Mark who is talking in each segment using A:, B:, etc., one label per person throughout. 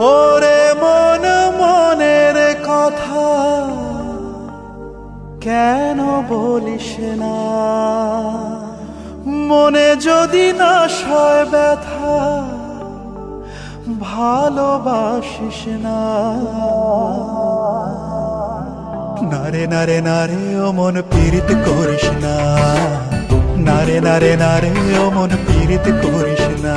A: ওরে মন, মনের কথা কেন বলিস না? মনে যদি না সয় ব্যথা, ভালোবাসিস না। নারে নারে নারে, ও মন পীড়িত করিস না। নারে নারে নারে, ও মন পীড়িত করিস না।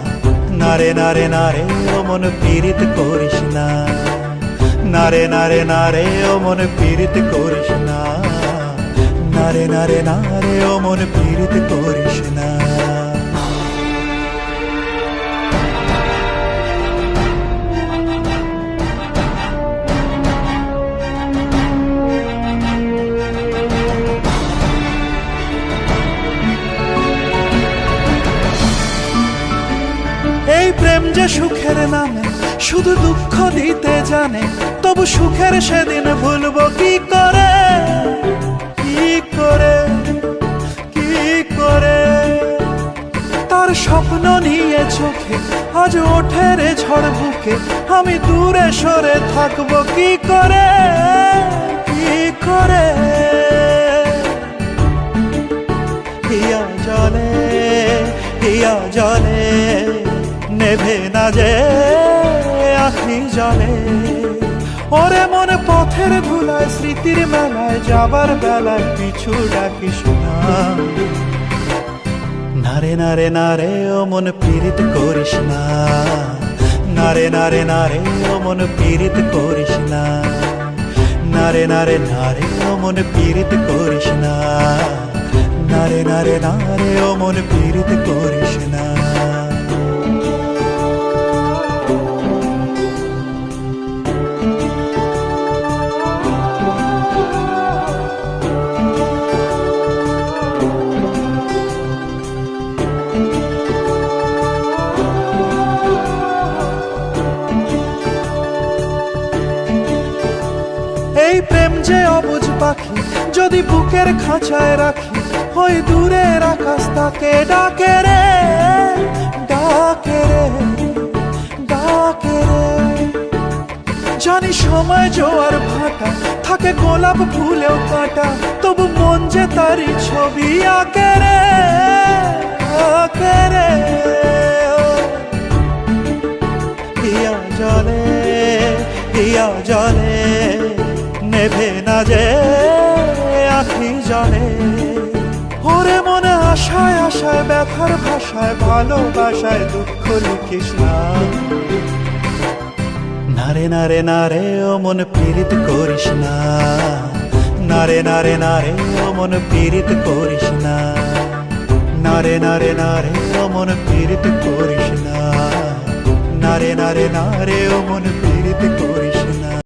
A: নারে নারে নারে, ও মন পীড়িত করিস না। নারে নারে নারে, ও মন পীড়িত করিস না। নারে নারে নারে, ও মন পীড়িত করিস না। যে সুখের নামে শুধু দুঃখ দিতে জানে, তবু সুখের সেদিন ভুলবো কি করে? কি করে? কি করে? তার স্বপ্ন নিয়ে চোখে আজ ওঠে রে ঝড় বুকে, আমি দূরে সরে থাকব কি করে? কি করে? জলে, হিয়া জলে। নেভে না যে আখি জলে ওরে মনে পথের ধুলায় স্মৃতির মেলায় যাবার বেলায় পিছু ডাকিস না নারে নারে নারে ও মন পীড়িত করিস না নারে নারে নারে ও মন পীড়িত করিস না নারে নারে নারে ও মন পীড়িত করিস না নারে নারে নারে ও মন পীড়িত করিস না এই প্রেম যে অবুঝ পাখি, যদি বুকের খাঁচায় রাখি, ওই দূরের আকাশ তাকে ডাকে রে ডাকে রে ডাকে রে জানি সময় জোয়ার ভাটা, থাকে গোলাপ ফুলেও কাটা, তবু মন যে তারই ছবি আঁকে রে আঁকে রে। হিয়া জলে হিয়া জলে নেভে না যে আখি জলে ওরে মনে আশায় আশায়, ব্যথার ভাষায়, ভালোবাসায় দুঃখ লিখিস না। নারে নারে নারে ও মন পীড়িত করিস না। নারে নারে নারে ও মন পীড়িত করিস না। নারে নারে নারে ও মন পীড়িত করিস না। নারে নারে নারে ও মন পীড়িত করিস